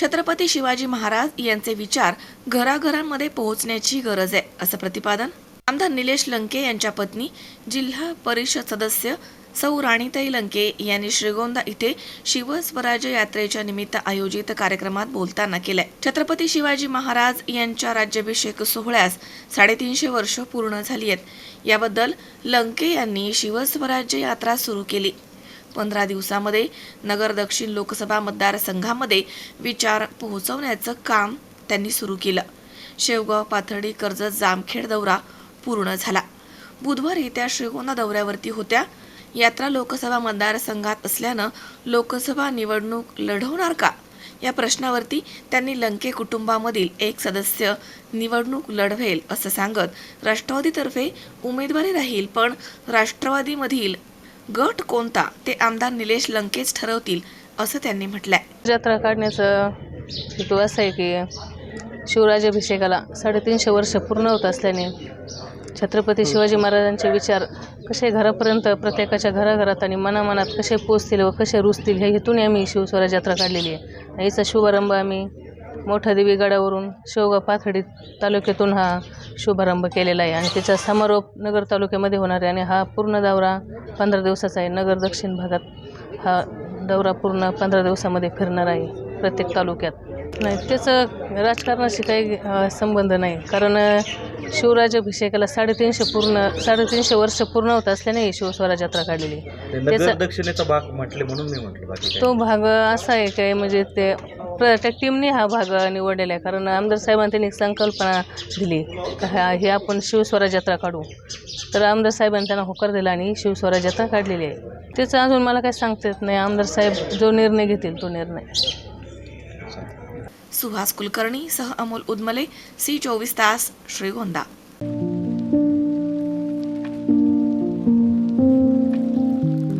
छत्रपती शिवाजी महाराज यांचे विचार घराघरांमध्ये पोहोचण्याची गरज आहे असं प्रतिपादन आमदार निलेश लंके यांच्या पत्नी जिल्हा परिषद सदस्य सौ राणीताई लंके यांनी श्रीगोंदा इथे शिवस्वराज्य यात्रेच्या निमित्त आयोजित कार्यक्रमात बोलताना केलंय. छत्रपती शिवाजी महाराज यांच्या राज्याभिषेक सोहळ्यास साडेतीनशे वर्ष पूर्ण झाली आहेत. याबद्दल लंके यांनी शिवस्वराज्य यात्रा सुरू केली. पंधरा दिवसामध्ये नगर दक्षिण लोकसभा मतदारसंघामध्ये विचार पोहोचवण्याचं काम त्यांनी सुरू केलं. शेवगाव पाथर्डी कर्जत जामखेड दौरा पूर्ण झाला. बुधवारी त्या श्रीगोंदा दौऱ्यावरती होत्या. यात्रा लोकसभा मतदारसंघात असल्यानं लोकसभा निवडणूक लढवणार का? या प्रश्नावरती त्यांनी लंके कुटुंबामधील एक सदस्य निवडणूक लढवेल असं सांगत राष्ट्रवादीतर्फे उमेदवारी राहील पण राष्ट्रवादीमधील गट कोणता ते आमदार निलेश लंकेच ठरवतील असं त्यांनी म्हटलंय. जत्रा काढण्याचं हेतू असं आहे की शिवराजाभिषेकाला साडेतीनशे वर्ष पूर्ण होत असल्याने छत्रपती शिवाजी महाराजांचे विचार कसे घरापर्यंत प्रत्येकाच्या घराघरात आणि मनामनात कसे पोचतील व कसे रुजतील हे हेतूने आम्ही शिवस्वराज यात्रा काढलेली आहे. याचा शुभारंभ आम्ही मोठा देवी गडावरून शेवगाव पाथर्डी तालुक्यातून हा शुभारंभ केलेला आहे. आणि त्याचा समारोप नगर तालुक्यामध्ये होणार आहे. आणि हा पूर्ण दौरा पंधरा दिवसाचा आहे. नगर दक्षिण भागात हा दौरा पूर्ण पंधरा दिवसामध्ये फिरणार आहे प्रत्येक तालुक्यात. नाही त्याचं राजकारणाशी काही संबंध नाही. कारण अ, शिवराज्याभिषेकाला साडेतीनशे पूर्ण साडेतीनशे वर्ष पूर्ण होत असल्याने ही शिवस्वराज यात्रा काढलेली त्याचा- दक्षिणेचा भाग म्हटले म्हणून मी म्हटलं तो भाग असा आहे काय म्हणजे ते प्रत्येक टीमने हा भाग निवडलेला आहे. कारण आमदार साहेबांनी त्यांनी एक संकल्पना दिली. का ह्या हे आपण शिवस्वराज यात्रा काढू. तर आमदार साहेबांनी त्यांना होकार दिला आणि शिवस्वराज यात्रा काढलेली आहे. त्याचं अजून मला काही सांगता येत नाही. आमदार साहेब जो निर्णय घेतील तो निर्णय. सुहास कुलकर्णी सह अमोल उदमले सी चोवीस तास श्रीगोंदा.